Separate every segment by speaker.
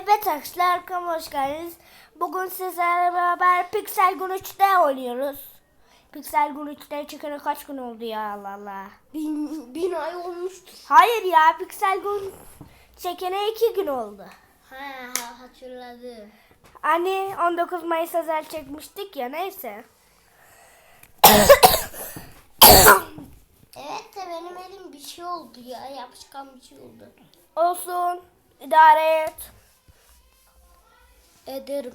Speaker 1: Evet arkadaşlar kanalıma hoş geldiniz. Bugün sizlerle beraber Pixel Gun 3'te oynuyoruz. Pixel Gun 3'te çıkalı kaç gün oldu ya Allah Allah.
Speaker 2: Bin, bin ay olmuştur.
Speaker 1: Hayır ya Pixel Gun çekene 2 gün oldu.
Speaker 2: Ha, ha hatırladım.
Speaker 1: Hani 19 Mayıs özel çekmiştik ya neyse.
Speaker 2: Evet de benim elim bir şey oldu ya. Yapışkan bir şey oldu.
Speaker 1: Olsun idare et.
Speaker 2: Ederim.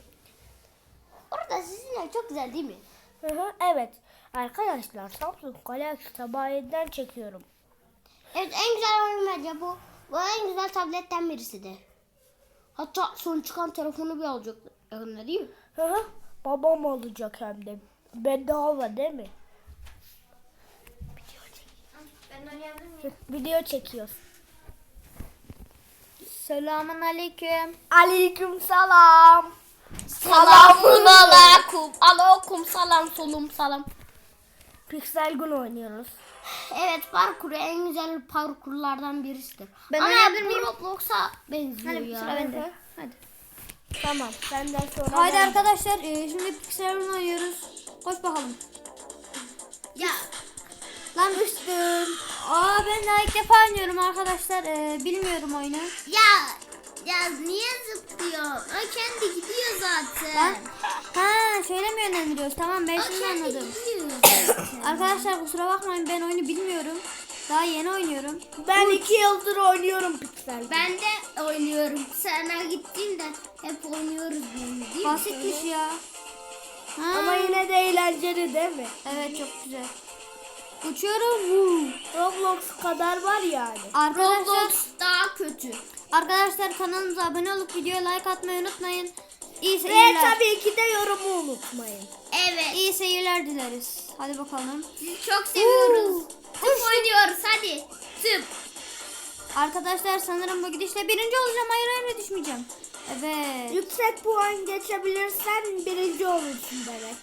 Speaker 2: Orada sizin ev çok güzel değil mi?
Speaker 1: Hı hı, evet. Arkadaşlar Samsung Galaxy sabah 7'den çekiyorum.
Speaker 2: Evet en güzel oyun bence bu. Bu en güzel tabletten birisidir. Hatta son çıkan telefonu bir alacak yakında değil mi?
Speaker 1: Hı hı. Babam alacak hem de. Bedava değil mi?
Speaker 2: Ben?
Speaker 1: Video çekiyoruz.
Speaker 2: Selamun aleyküm.
Speaker 1: Aleyküm selam.
Speaker 2: Selamun aleyküm. Aleyküm salam solum salam.
Speaker 1: Pixel Gun oynuyoruz.
Speaker 2: Evet parkur en güzel parkurlardan birisidir.
Speaker 3: Ben
Speaker 2: Ama bu
Speaker 3: miyim?
Speaker 2: Roblox'a benziyor
Speaker 3: Hadi
Speaker 2: ya.
Speaker 3: sıra bende. Hadi.
Speaker 1: Tamam. Senden sonra
Speaker 3: Haydi
Speaker 1: ben-
Speaker 3: arkadaşlar e, şimdi Pixel Run oynuyoruz. Koş bakalım.
Speaker 2: Ya
Speaker 3: Lan üstüm. Aa ben daha ilk defa oynuyorum arkadaşlar. E, bilmiyorum oyunu.
Speaker 2: ya ya niye zıplıyor? O kendi gidiyor zaten.
Speaker 3: Lan. Ha şöyle mi yönlendiriyoruz? Tamam ben
Speaker 2: O
Speaker 3: şimdi
Speaker 2: kendi
Speaker 3: anladım.
Speaker 2: gidiyor.
Speaker 3: Arkadaşlar kusura bakmayın ben oyunu bilmiyorum. Daha yeni oynuyorum.
Speaker 1: Ben iki yıldır oynuyorum Pixel
Speaker 2: ben de oynuyorum. Sana gittiğimde hep oynuyoruz bunu değil mi?
Speaker 3: Basitmiş ya. Ha.
Speaker 1: Ama yine de eğlenceli değil mi?
Speaker 3: Evet çok güzel. Uçuyorum.
Speaker 1: Roblox kadar var yani.
Speaker 3: Arkadaşlar
Speaker 2: Roblox daha kötü.
Speaker 3: Arkadaşlar kanalımıza abone olup videoya like atmayı unutmayın. İyi
Speaker 1: Ve
Speaker 3: seyirler.
Speaker 1: tabii ki de yorumu unutmayın.
Speaker 2: Evet.
Speaker 3: İyi seyirler dileriz. Hadi bakalım.
Speaker 2: Sizi çok seviyoruz.
Speaker 3: Uuu.
Speaker 2: Tıp oynuyoruz hadi. Tıp.
Speaker 3: Arkadaşlar sanırım bu gidişle birinci olacağım. Hayır hayır düşmeyeceğim. Evet.
Speaker 1: Yüksek puan geçebilirsen birinci olursun demek.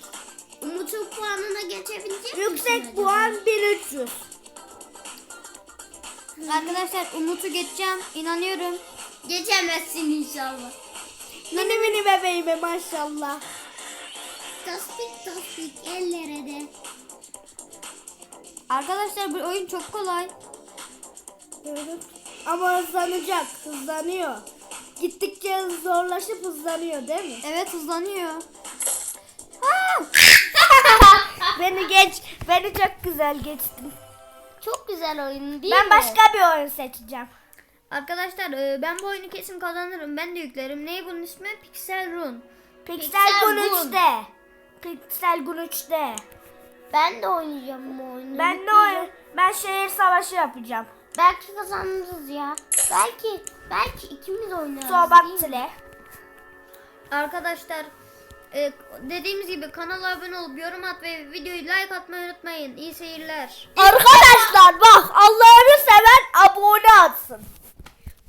Speaker 2: Umut'un puanına geçebilecek
Speaker 1: Yüksek puan 1300.
Speaker 3: Arkadaşlar Umut'u geçeceğim. İnanıyorum.
Speaker 2: Geçemezsin inşallah.
Speaker 1: Mini mini bebeğime maşallah.
Speaker 2: Tasdik tasdik ellere de.
Speaker 3: Arkadaşlar bu oyun çok kolay.
Speaker 1: Ama hızlanacak. Hızlanıyor. Gittikçe zorlaşıp hızlanıyor değil mi?
Speaker 3: Evet hızlanıyor.
Speaker 1: Beni geç. Beni çok güzel geçtin.
Speaker 2: Çok güzel oyun değil
Speaker 1: Ben
Speaker 2: mi?
Speaker 1: başka bir oyun seçeceğim.
Speaker 3: Arkadaşlar e, ben bu oyunu kesin kazanırım. Ben de yüklerim. Ne bunun ismi? Pixel Run.
Speaker 1: Pixel
Speaker 2: Pixel
Speaker 1: Gun
Speaker 2: Gun.
Speaker 1: 3'te. Pixel Gun 3'te.
Speaker 2: Ben de oynayacağım bu oyunu.
Speaker 1: Ben de oyun. Ben şehir savaşı yapacağım.
Speaker 2: Belki kazanırız ya. Belki belki ikimiz oynarız.
Speaker 1: Tile.
Speaker 3: Arkadaşlar e, dediğimiz gibi kanala abone olup yorum at ve videoyu like atmayı unutmayın. İyi seyirler.
Speaker 1: Arkadaşlar bak Allah'ını seven abone atsın.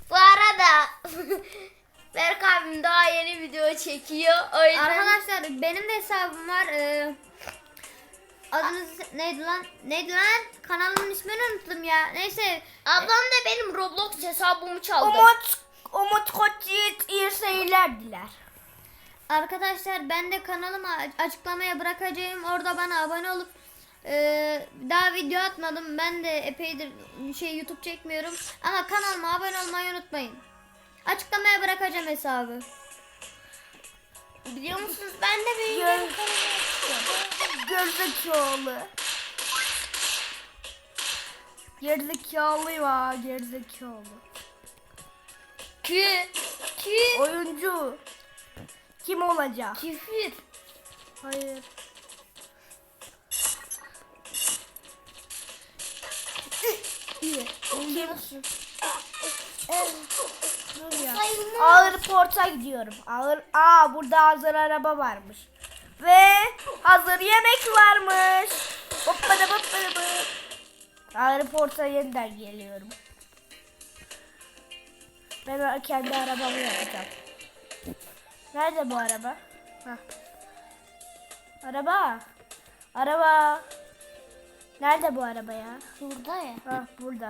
Speaker 2: Bu arada Berk abim daha yeni video çekiyor. O yüzden
Speaker 3: Arkadaşlar benim de hesabım var. E, adınız neydi lan? Neydi lan? Kanalımın ismini unuttum ya. Neyse.
Speaker 2: ablam da benim Roblox hesabımı çaldı.
Speaker 1: Umut Umut Koç iyi seyirler diler.
Speaker 3: Arkadaşlar ben de kanalımı a- açıklamaya bırakacağım. Orada bana abone olup e, daha video atmadım. Ben de epeydir şey YouTube çekmiyorum. Ama kanalıma abone olmayı unutmayın. Açıklamaya bırakacağım hesabı.
Speaker 2: Biliyor musunuz ben de
Speaker 1: Gör, gerizekalı. Gerizekalı ya gerizekalı.
Speaker 2: Kü kü
Speaker 1: Oyuncu. Kim olacak?
Speaker 2: küfür.
Speaker 1: Hayır.
Speaker 2: Sayılmaz.
Speaker 1: Ağır porta gidiyorum. Ağır. Aa burada hazır araba varmış. Ve hazır yemek varmış. Hoppada hoppada hop. Ağır porta yeniden geliyorum. Ben kendi arabamı yapacağım. Nerede bu araba? Hah. Araba. Araba. Nerede bu araba ya?
Speaker 2: Şurada ya.
Speaker 1: Hah burada.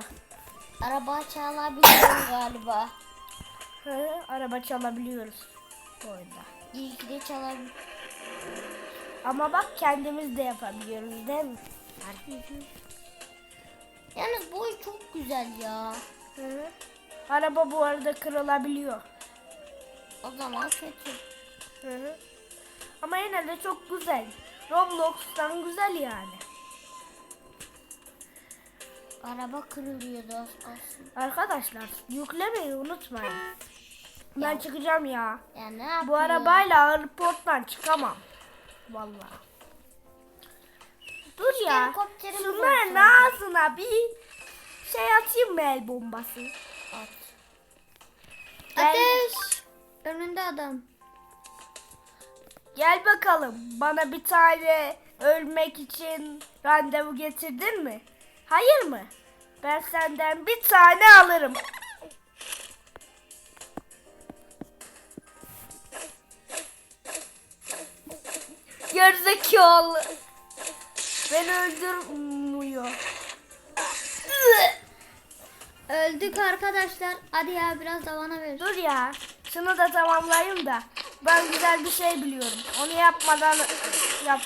Speaker 2: Araba çalabiliyor galiba.
Speaker 1: Hı, araba çalabiliyoruz bu oyunda.
Speaker 2: İyi ki de çalabilir.
Speaker 1: Ama bak kendimiz de yapabiliyoruz değil mi?
Speaker 2: Yalnız bu oyun çok güzel ya.
Speaker 1: Hı hı. Araba bu arada kırılabiliyor.
Speaker 2: O zaman kötü.
Speaker 1: Hı hı. Ama yine de çok güzel. Roblox'tan güzel yani.
Speaker 2: Araba kırılıyordu kalsın.
Speaker 1: Arkadaşlar yüklemeyi unutmayın. Ben çıkacağım ya.
Speaker 2: Ya ne yapıyor?
Speaker 1: Bu arabayla airporttan çıkamam. Vallahi. Dur ya. Şunların ağzına bir şey atayım mı el bombası?
Speaker 2: At.
Speaker 1: Gel,
Speaker 3: Ateş. Önünde adam.
Speaker 1: gel bakalım. Bana bir tane ölmek için randevu getirdin mi? Hayır mı? Ben senden bir tane alırım. Gerizekalı. Beni öldürmüyor.
Speaker 3: Öldük arkadaşlar. Hadi ya biraz da bana ver.
Speaker 1: Dur ya. Şunu da tamamlayayım da. Ben güzel bir şey biliyorum. Onu yapmadan yap.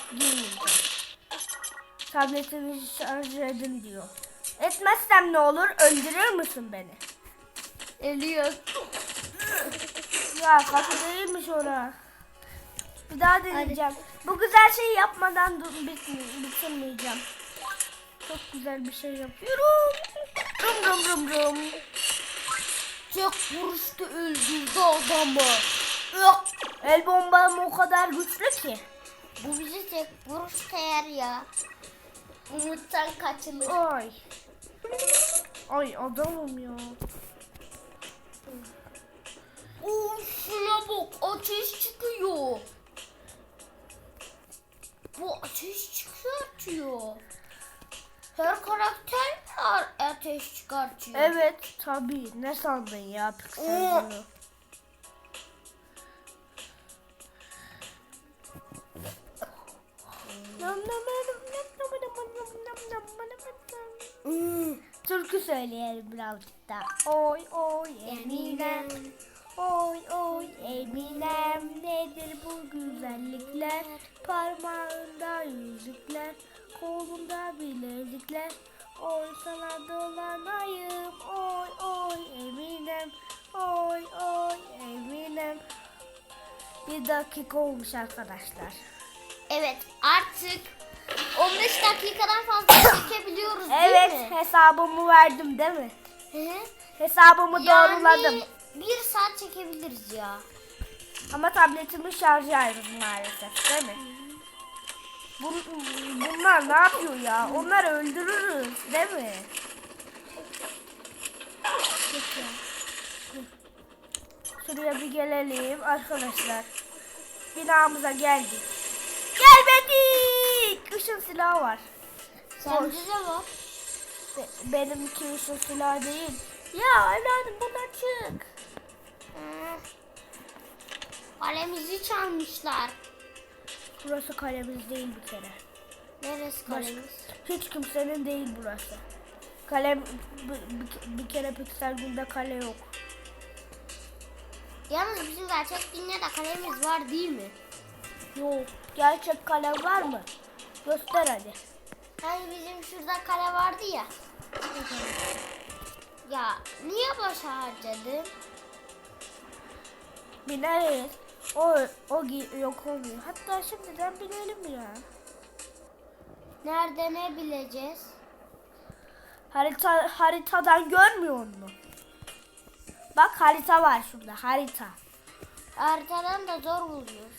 Speaker 1: Tabletimi şarj edin diyor. Etmezsem ne olur? Öldürür müsün beni?
Speaker 3: Ölüyor.
Speaker 1: Ya kapı değilmiş ora. Bir daha deneyeceğim. Bu güzel şeyi yapmadan bitirmeyeceğim. Çok güzel bir şey yapıyorum. Rum rum rum rum.
Speaker 2: Tek vuruşta öldürdü adamı.
Speaker 1: Yok. El bombam o kadar güçlü ki.
Speaker 2: Bu bizi tek vuruşta yer ya. Umuttan kaçılır.
Speaker 1: Ay. Ay adamım ya.
Speaker 2: Of şuna bak ateş çıkıyor. Bu ateş çıkartıyor. Her karakter mi ateş çıkartıyor?
Speaker 1: Evet tabii. Ne sandın ya Pixel bunu?
Speaker 2: Hmm.
Speaker 1: Türkü söyleyelim birazcık da. Oy oy Eminem. Oy oy Eminem nedir bu güzellikler? Parmağında yüzükler Kolunda bilezikler. Oy sana dolanayım. Oy oy Eminem Oy oy Eminem Bir dakika olmuş arkadaşlar.
Speaker 2: Evet artık 15 dakikadan fazla çekebiliyoruz
Speaker 1: Evet
Speaker 2: değil mi?
Speaker 1: hesabımı verdim değil mi?
Speaker 2: Hı hı.
Speaker 1: Hesabımı doğruladım.
Speaker 2: Yani bir saat çekebiliriz ya.
Speaker 1: Ama tabletimin şarjı ayrı maalesef değil mi? Bun- bunlar ne yapıyor ya? Onları öldürürüz değil mi? Şuraya bir gelelim arkadaşlar. Binamıza geldik. Gelmedik. Işın silahı var.
Speaker 2: Sende de var.
Speaker 1: Be- benimki ışın silahı değil. Ya evladım buradan çık.
Speaker 2: Kalemizi çalmışlar.
Speaker 1: Burası kalemiz değil bir kere.
Speaker 2: Neresi kalemiz?
Speaker 1: Hiç kimsenin değil burası. Kalem bir, kere piksel günde kale yok.
Speaker 2: Yalnız bizim gerçek dünyada kalemiz var değil mi?
Speaker 1: Yok. Gerçek kalem var mı? Göster hadi.
Speaker 2: Hani bizim şurada kale vardı ya. Ya niye boşa harcadın?
Speaker 1: Bineriz. O, o yok olmuyor. Hatta şimdiden binelim ya.
Speaker 2: Nerede ne bileceğiz?
Speaker 1: Harita, haritadan görmüyor musun? Bak harita var şurada harita.
Speaker 2: Arkadan da zor buluyor.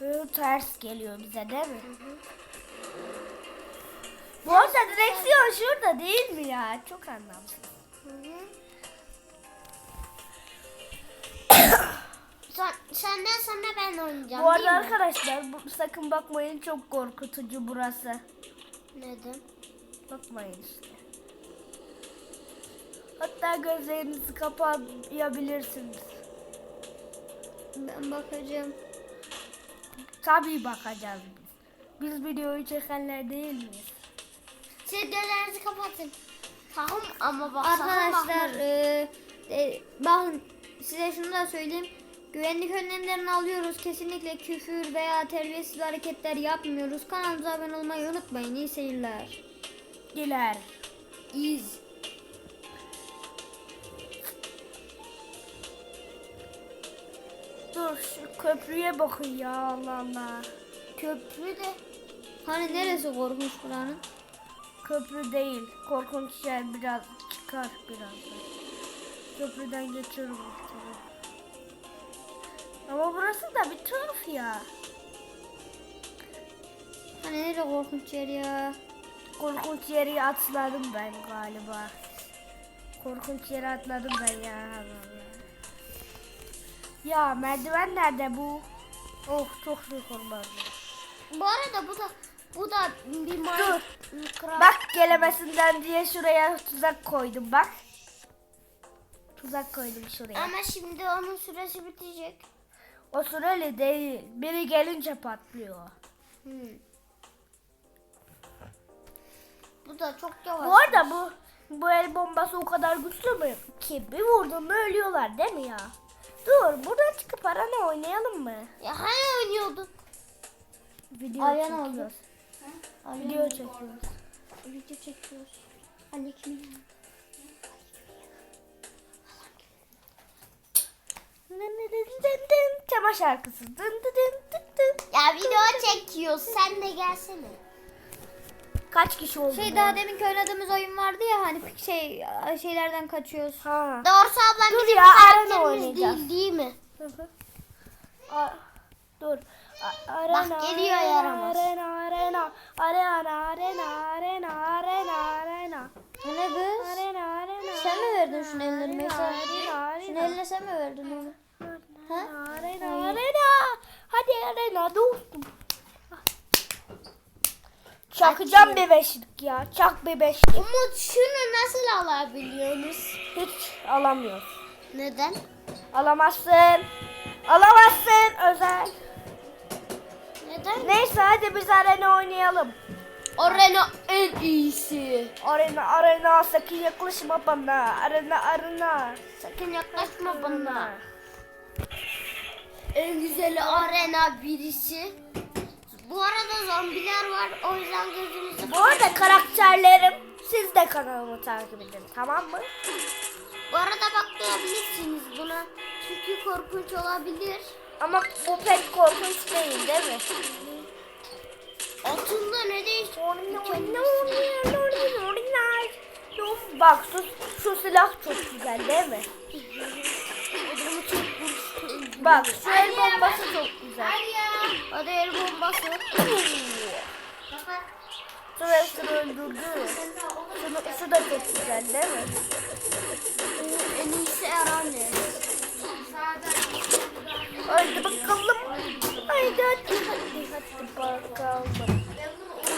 Speaker 1: Böyle ters geliyor bize değil mi? Bu arada direksiyon şurada değil mi ya? Çok anlamsız.
Speaker 2: Sen, senden sonra ben oynayacağım
Speaker 1: Bu arada
Speaker 2: değil mi?
Speaker 1: arkadaşlar bu, sakın bakmayın çok korkutucu burası.
Speaker 2: Neden?
Speaker 1: Bakmayın işte. Hatta gözlerinizi kapayabilirsiniz.
Speaker 3: Ben bakacağım.
Speaker 1: Tabii bakacağız biz. Biz videoyu çekenler değil miyiz?
Speaker 2: Siz gözlerinizi kapatın. Tamam ama bak
Speaker 3: Arkadaşlar e, e, bakın size şunu da söyleyeyim. Güvenlik önlemlerini alıyoruz. Kesinlikle küfür veya terbiyesiz hareketler yapmıyoruz. Kanalımıza abone olmayı unutmayın. İyi seyirler.
Speaker 1: Diler.
Speaker 2: İz.
Speaker 1: Dur şu köprüye bakın ya Allah Allah.
Speaker 2: Köprü de
Speaker 3: Hani neresi korkunç buranın?
Speaker 1: Köprü değil. Korkunç yer biraz çıkar birazdan. Köprüden geçiyorum. Ama burası da bir tuhaf ya.
Speaker 3: Hani neresi korkunç yer ya?
Speaker 1: Korkunç yeri atladım ben galiba. Korkunç yere atladım ben ya. Ya merdiven nerede bu? Oh çok zor olmaz.
Speaker 2: bu arada bu da bu da bir
Speaker 1: Dur. Bak gelemesinden diye şuraya tuzak koydum bak. Tuzak koydum şuraya.
Speaker 2: Ama şimdi onun süresi bitecek.
Speaker 1: O süreli değil. Biri gelince patlıyor.
Speaker 2: Hmm. Bu da çok yavaş.
Speaker 1: Bu arada bu bu el bombası o kadar güçlü mü ki bir vurdun mu ölüyorlar değil mi ya? Dur buradan çıkıp arana oynayalım mı?
Speaker 2: Ya hani oynuyordun?
Speaker 1: Video
Speaker 3: oldu.
Speaker 1: çekiyoruz. Video çekiyoruz.
Speaker 2: Video çekiyoruz. Ali kimin?
Speaker 1: Çama şarkısı. Dın dın dın dın dın.
Speaker 2: Ya video çekiyoruz. Sen de gelsene.
Speaker 1: Kaç kişi oldu?
Speaker 3: Şey
Speaker 1: bu?
Speaker 3: daha deminki oynadığımız oyun vardı ya hani şey şeylerden kaçıyoruz.
Speaker 1: Ha.
Speaker 2: Doğrusu ablam
Speaker 1: Dur
Speaker 2: bizim
Speaker 1: ya, arena oynayacağız.
Speaker 2: değil değil mi?
Speaker 1: Hı hı. A- dur. A- arena,
Speaker 2: geliyor
Speaker 1: arena,
Speaker 2: yaramaz.
Speaker 1: Arena, arena, arena, arena, arena, arena, arena.
Speaker 3: Bu ne kız?
Speaker 1: Arena, arena.
Speaker 3: Sen mi verdin şunu ellerine Şunu eline sen mi verdin onu? Ha?
Speaker 1: Arena, arena. Hadi arena dostum. Çakacağım bir beşlik ya. Çak bir beşlik.
Speaker 2: Umut şunu nasıl alabiliyorsunuz?
Speaker 1: Hiç alamıyoruz.
Speaker 2: Neden?
Speaker 1: Alamazsın. Alamazsın özel.
Speaker 2: Neden?
Speaker 1: Neyse hadi biz arena oynayalım.
Speaker 2: Arena en iyisi.
Speaker 1: Arena arena sakın yaklaşma bana. Arena arena.
Speaker 2: Sakın yaklaşma bana. En güzeli arena birisi. Bu arada zombiler var. O yüzden gözünüzü
Speaker 1: Bu arada karakterlerim siz de kanalımı takip edin tamam mı?
Speaker 2: Bu arada bakmayabilirsiniz buna. Çünkü korkunç olabilir.
Speaker 1: Ama bu pek korkunç değil değil mi?
Speaker 2: Altında ne değişti?
Speaker 1: Bak şu, şu silah çok güzel değil mi?
Speaker 2: Adamı çok.
Speaker 1: Bak şu el bombası çok güzel.
Speaker 2: Hadi el bombası.
Speaker 1: Hepsini öldürdü. Şunu, şu da çok güzel değil mi?
Speaker 2: en iyisi herhalde.
Speaker 1: Haydi bakalım. Haydi hadi hadi hadi bakalım.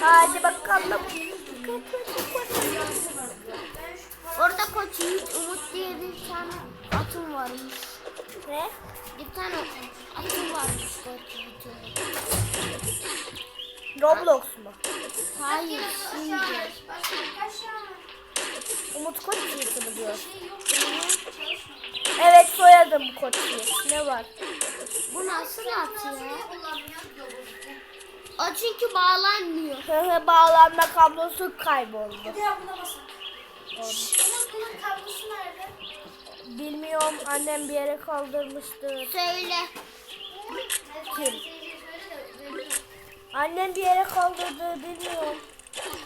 Speaker 1: Hadi bakalım.
Speaker 2: Orada koç Yiğit Umut diye bir tane atım varmış.
Speaker 1: Ne?
Speaker 2: Bir tane atım varmış koç Yiğit'in.
Speaker 1: Roblox mu?
Speaker 2: Hayır şimdi.
Speaker 1: Umut Koç mu diyor? Evet soyadım Koç Ne var?
Speaker 2: Bu nasıl at ya? O çünkü bağlanmıyor.
Speaker 1: Bağlanma kablosu kayboldu. Bilmiyorum annem bir yere kaldırmıştı.
Speaker 2: Söyle.
Speaker 1: Kim? Annem bir yere kaldırdı bilmiyorum.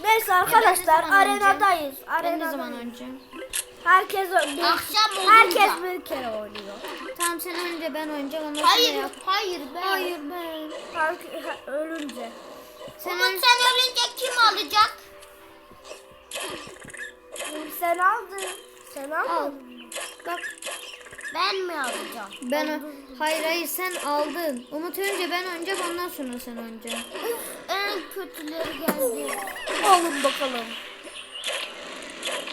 Speaker 1: Neyse arkadaşlar
Speaker 3: zaman
Speaker 1: arenadayız.
Speaker 3: Ben ne zaman
Speaker 1: Arenadayız.
Speaker 3: önce?
Speaker 1: Herkes bir,
Speaker 2: Akşam olunca.
Speaker 1: herkes bir kere oynuyor.
Speaker 3: Tamam sen önce ben önce ondan sonra
Speaker 2: Hayır,
Speaker 3: yap.
Speaker 2: hayır ben.
Speaker 3: Hayır ben.
Speaker 1: Ha- ölünce.
Speaker 3: Sen
Speaker 2: Umut sen ölünce kim alacak?
Speaker 1: Sen
Speaker 3: Al. Bak
Speaker 2: Ben mi alacağım?
Speaker 3: ben o- hayır hayır sen aldın. Umut önce ben önce ondan sonra sen önce.
Speaker 2: En kötüleri geldi.
Speaker 1: Alın bakalım.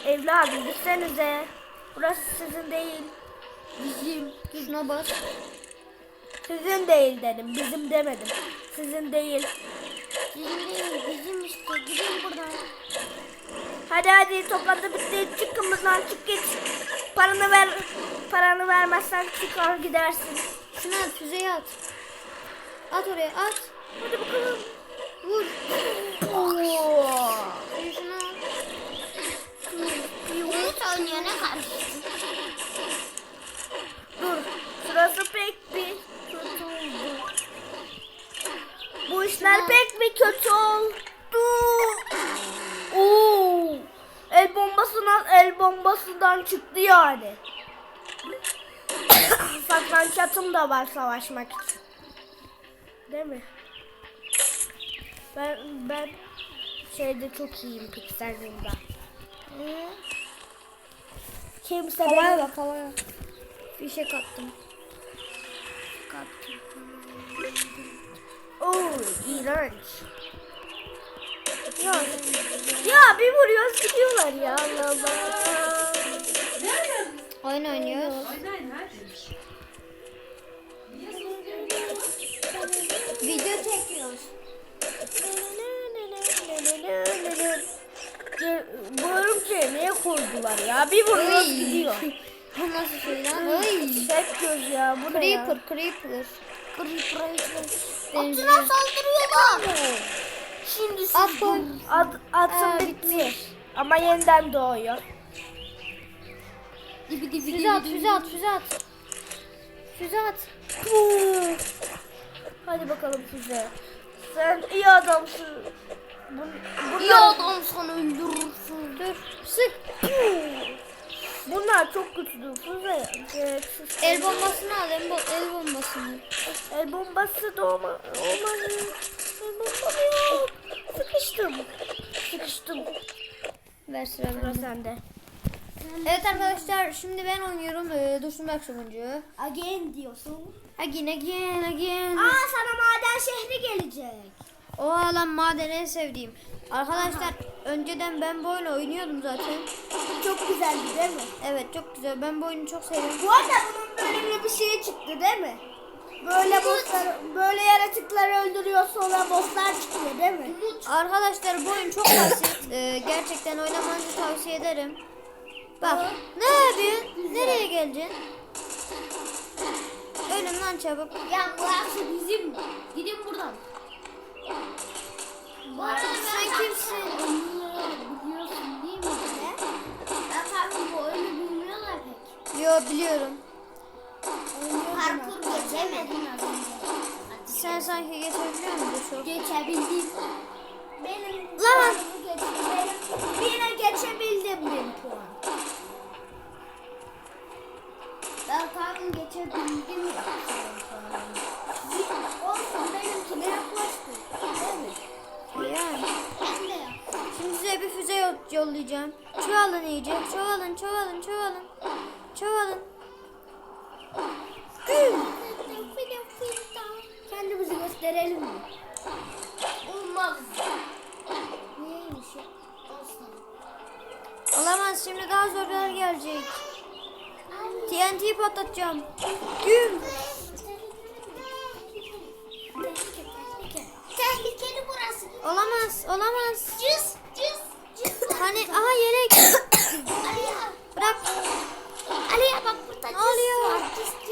Speaker 1: Evladım gitsenize. Burası sizin değil.
Speaker 2: Bizim.
Speaker 3: Şuna bas.
Speaker 1: Sizin değil dedim. Bizim demedim. Sizin değil.
Speaker 2: Bizim değil, bizim işte. Gidin buradan.
Speaker 1: Hadi hadi toplantı bitti. Çıkın buradan çık git. Paranı ver. Paranı vermezsen çıkar gidersin.
Speaker 3: Şunu at füzeyi at. At oraya at.
Speaker 1: Hadi bakalım.
Speaker 3: Vur.
Speaker 1: Oo.
Speaker 3: Şimdi
Speaker 1: bombasından çıktı yani. Saklanç atım da var savaşmak için. Değil mi? Ben ben şeyde çok iyiyim Pixel'ımda. Kimse
Speaker 3: Havaya bak havaya. Fişek attım.
Speaker 1: Oo, iğrenç. Ya, ya bir vuruyoruz gidiyorlar ya Allah Allah.
Speaker 3: Oyun oynuyoruz. Video çekiyoruz.
Speaker 1: Diyorum ki niye koydular ya? Bir vuruyoruz gidiyor.
Speaker 3: Bu nasıl şey lan? Ay.
Speaker 1: Tek göz ya bu ne ya?
Speaker 3: Creeper, creeper.
Speaker 2: Atına saldırıyorlar.
Speaker 1: Şimdi
Speaker 3: At.
Speaker 1: At, atım
Speaker 3: Aa,
Speaker 1: bitti. Ama yeniden doğuyor.
Speaker 3: Füze at, füze at, füze at. Füze at.
Speaker 1: Hadi bakalım size. Sen iyi adamsın. Bun, bunlar,
Speaker 2: İyi adam sana öldürürsün.
Speaker 3: Dur, sık.
Speaker 1: bunlar çok güçlü. Füze. gereksiz.
Speaker 3: El bombasını al, el, bo- el bombasını.
Speaker 1: El bombası da olma, olmadı. El bombası yok. Sıkıştım. Sıkıştım.
Speaker 3: Ver sıra
Speaker 1: sende.
Speaker 3: Evet arkadaşlar, şimdi ben oynuyorum. Ee, Dursun Berk sonuncu.
Speaker 2: Again diyorsun.
Speaker 3: Again, again, again.
Speaker 2: Aa sana maden şehri gelecek.
Speaker 3: O alan maden en sevdiğim. Arkadaşlar, önceden ben bu oyunu oynuyordum zaten.
Speaker 2: Çok güzeldi değil mi?
Speaker 3: Evet, çok güzel. Ben bu oyunu çok seviyorum.
Speaker 2: Bu arada bunun böyle bir şey çıktı değil mi? Böyle bosslar, böyle yaratıkları öldürüyor sonra bosslar çıkıyor değil mi?
Speaker 3: Arkadaşlar bu oyun çok basit. Ee, gerçekten oynamanızı tavsiye ederim. Bak ne yapıyorsun? Nereye geleceksin? Ölüm lan çabuk.
Speaker 2: Ya burası bizim. Gidin buradan. Bu arada
Speaker 3: Sen kimsin?
Speaker 2: Biliyorsun değil mi? Ne? Ya tabii bu oyunu bilmiyorlar pek.
Speaker 3: Yo biliyorum.
Speaker 2: Parkur geçemedin az önce.
Speaker 3: Sen sanki geçebiliyor musun?
Speaker 2: Geçebildim. Benim
Speaker 3: Lan!
Speaker 2: benim yine geçebildim bir puan. Ben tam geçebildim ya. Olsun benimkine yaklaştı. Mi?
Speaker 3: Yani.
Speaker 2: Ben de yaptım.
Speaker 3: Şimdi size bir füze yol- yollayacağım. Çoğalın iyice. Çoğalın, çoğalın, çoğalın. Çoğalın.
Speaker 2: Kendimizi gösterelim mi? Olmaz. Niyeymiş? Olsun.
Speaker 3: Olamaz şimdi daha zorlar gelecek. TNT patlatacağım. Güm.
Speaker 2: Tehlikeli burası.
Speaker 3: Olamaz, olamaz.
Speaker 2: Cız cız cız.
Speaker 3: Hani aha yelek.
Speaker 2: Aliye.
Speaker 3: Bırak.
Speaker 2: Aliye bak burada
Speaker 3: Ne
Speaker 2: cız
Speaker 3: oluyor?
Speaker 2: var. Cız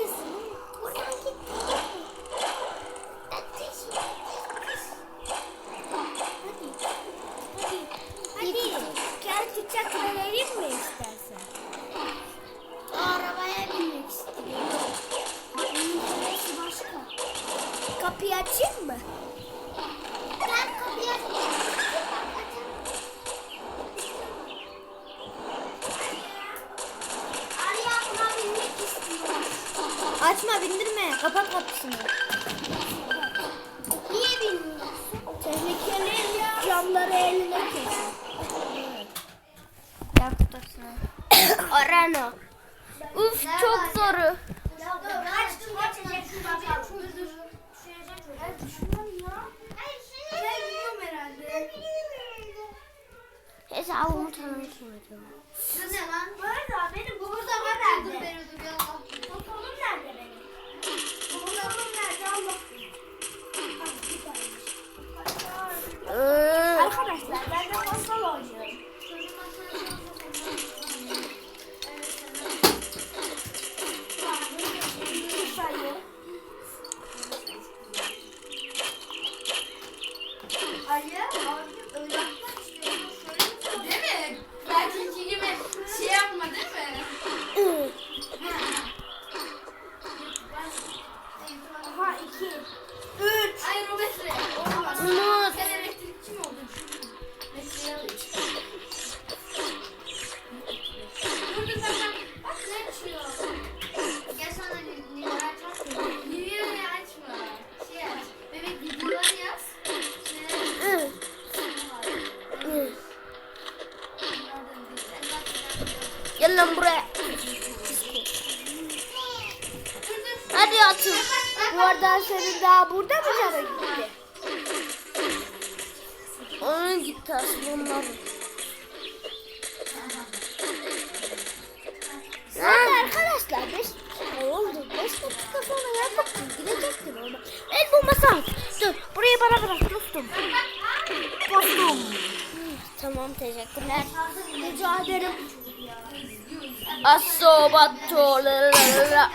Speaker 2: Asobato la la la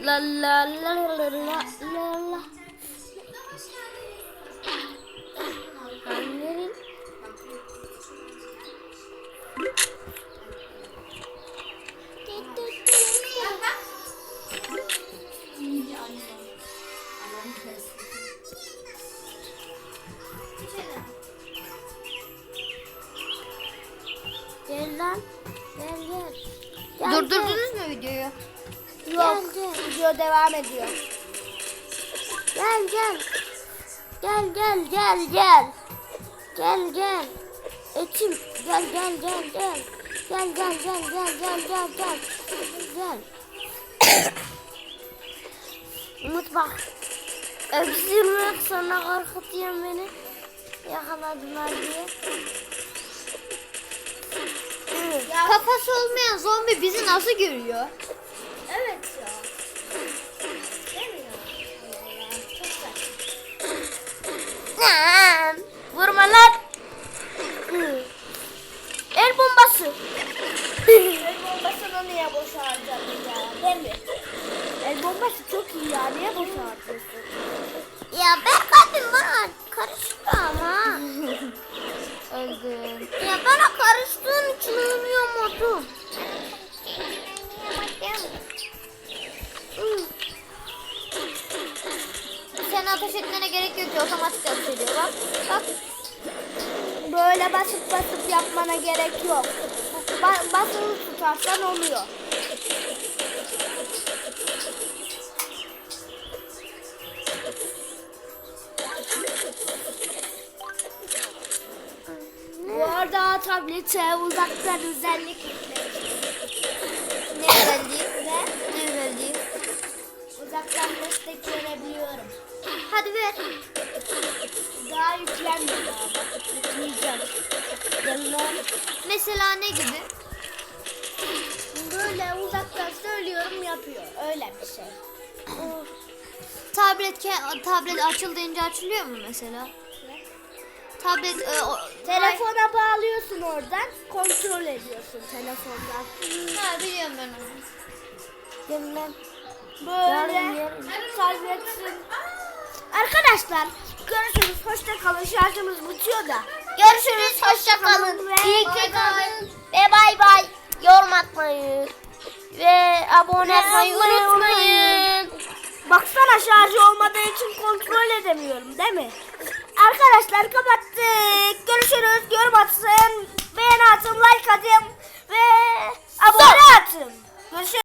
Speaker 2: la la la la la
Speaker 3: Durdurdunuz mu videoyu?
Speaker 1: Yok.
Speaker 2: Gel, gel.
Speaker 1: Video devam ediyor.
Speaker 2: Gel gel. Gel gel gel gel. Gel gel. Etim gel gel gel gel. Gel gel gel gel gel gel gel. Gel. Umut bak. Öksürmek sonra korkutuyorsun beni. Yakaladılar diye.
Speaker 3: Kafası olmayan zombi bizi nasıl görüyor?
Speaker 1: Evet ya. Değil mi ya? Allah, Çok saçma.
Speaker 2: Lan, Vurma lan. Hı. El bombası.
Speaker 1: El bombasını niye boşa harcadın ya? Değil mi? El bombası çok iyi ya. Niye boşa harcıyorsun?
Speaker 2: Ya ben kalbim bana karıştı ama.
Speaker 3: Öldüm.
Speaker 2: Ya bana karıştığın için uyuyamadım.
Speaker 3: Sen ateş etmene gerek yok ki otomatik ateş ediyor bak. Bak.
Speaker 1: Böyle basıp basıp yapmana gerek yok. Ba- basılı tutarsan oluyor. Tablete uzaktan özellik.
Speaker 3: Ne özelliği?
Speaker 1: Ve
Speaker 3: Ne özelliği?
Speaker 1: uzaktan destek verebiliyorum.
Speaker 3: Hadi ver.
Speaker 1: Daha yüklenmedi ama. Yükleyeceğim. Yanına
Speaker 3: Mesela ne gibi?
Speaker 1: böyle uzaktan söylüyorum yapıyor. Öyle bir şey.
Speaker 3: Tablet ke- tablet açıl deyince açılıyor mu mesela? Tablet e, o,
Speaker 1: Telefona bağlıyorsun oradan. Kontrol ediyorsun telefondan.
Speaker 3: Ha biliyorum ben onu.
Speaker 2: Lan.
Speaker 1: Böyle
Speaker 2: Yarın,
Speaker 1: tabletin. Arkadaşlar görüşürüz. Hoşça kalın. Şarjımız bitiyor da.
Speaker 2: Görüşürüz. Hoşça kalın. İyi ki kalın. Ve bay bay. Yorum atmayı. Ve abone olmayı unutmayın.
Speaker 1: Baksana şarjı olmadığı için kontrol edemiyorum değil mi? Arkadaşlar kapattık. Görüşürüz. Yorum atın. Beğeni atın. Like atın. Ve abone atın. Görüşürüz.